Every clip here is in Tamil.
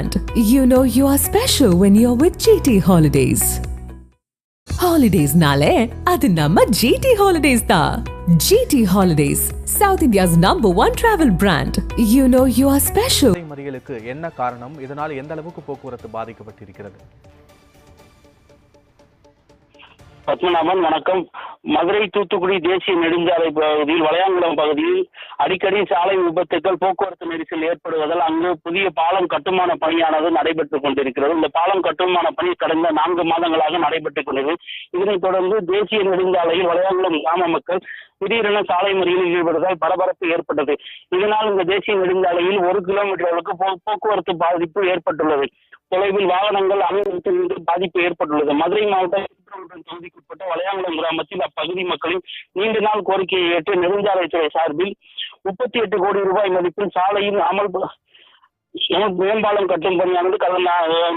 brand. You know you are special when you're with GT Holidays. Holidays nale, அது நம்ம GT Holidays தான். GT Holidays, South India's number one travel brand. You know you are special. சாலை மறியலுக்கு என்ன காரணம் இதனால் எந்த அளவுக்கு போக்குவரத்து பாதிக்கப்பட்டிருக்கிறது பத்மநாபன் வணக்கம் மதுரை தூத்துக்குடி தேசிய நெடுஞ்சாலை பகுதியில் வளையாங்குளம் பகுதியில் அடிக்கடி சாலை விபத்துக்கள் போக்குவரத்து நெரிசல் ஏற்படுவதால் அங்கு புதிய பாலம் கட்டுமான பணியானது நடைபெற்றுக் கொண்டிருக்கிறது. இந்த பாலம் கட்டுமான பணி கடந்த நான்கு மாதங்களாக நடைபெற்றுக் கொண்டது. இதனைத் தொடர்ந்து தேசிய நெடுஞ்சாலையில் வளையாங்குளம் கிராம மக்கள் திடீரென சாலை மறியலில் ஈடுபடுவதால் பரபரப்பு ஏற்பட்டது. இதனால் இந்த தேசிய நெடுஞ்சாலையில் ஒரு கிலோமீட்டர் அளவுக்கு போ- போக்குவரத்து பாதிப்பு ஏற்பட்டுள்ளது. தொலைவில் வாகனங்கள் அமைந்து பாதிப்பு ஏற்பட்டுள்ளது. மதுரை மாவட்டம் திருப்பரங்குன்றம் தொகுதிக்குட்பட்ட வளையாங்குளம் கிராமத்தில் அப்பகுதி மக்களின் நீண்ட நாள் கோரிக்கையை ஏற்று நெடுஞ்சாலைத்துறை சார்பில் முப்பத்தி எட்டு கோடி ரூபாய் மதிப்பில் சாலையின் அமல் மேம்பாலம் கட்டும் பணியானது கடந்த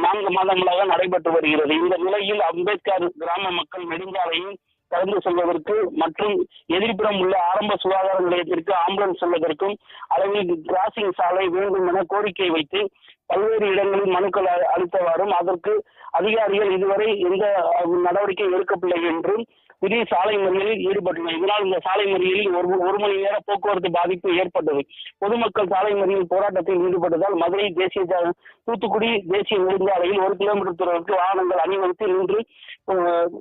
நான்கு மாதங்களாக நடைபெற்று வருகிறது. இந்த நிலையில் அம்பேத்கர் கிராம மக்கள் நெடுஞ்சாலையின் கடந்து செல்வதற்கு மற்றும் எதிர்ப்புறம் உள்ள ஆரம்ப சுகாதார நிலையத்திற்கு ஆம்புலன்ஸ் செல்வதற்கும் அளவில் கிராசிங் சாலை வேண்டும் என கோரிக்கை வைத்து பல்வேறு இடங்களில் மனுக்கள் அளித்தவாறும் அதற்கு அதிகாரிகள் இதுவரை எந்த நடவடிக்கை எடுக்கவில்லை என்றும் புதிய சாலை மறியலில் ஈடுபட்டுள்ளனர். இதனால் இந்த சாலை மறியலில் ஒரு ஒரு மணி நேர போக்குவரத்து பாதிப்பு ஏற்பட்டது. பொதுமக்கள் சாலை மறியல் போராட்டத்தில் ஈடுபட்டதால் மதுரை தேசிய தூத்துக்குடி தேசிய நெடுஞ்சாலையில் ஒரு கிலோமீட்டர் தூரத்திற்கு வாகனங்கள் அணிவகுத்து நின்று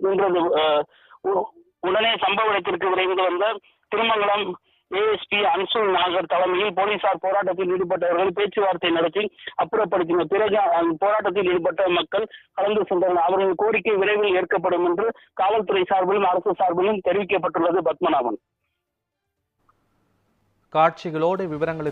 நின்றது உடனே சம்பவ இடத்திற்கு விரைந்து வந்த திருமங்கலம் ஏஎஸ்பி அன்சுல் நாகர் தலைமையில் போலீசார் போராட்டத்தில் ஈடுபட்டவர்கள் பேச்சுவார்த்தை நடத்தி அப்புறப்படுத்தினர். பிறகு அந்த போராட்டத்தில் ஈடுபட்ட மக்கள் கலந்து சென்றனர் அவர்களின் கோரிக்கை விரைவில் ஏற்கப்படும் என்று காவல்துறை சார்பிலும் அரசு சார்பிலும் தெரிவிக்கப்பட்டுள்ளது பத்மநாபன். காட்சிகளோடு விவரங்களுக்கு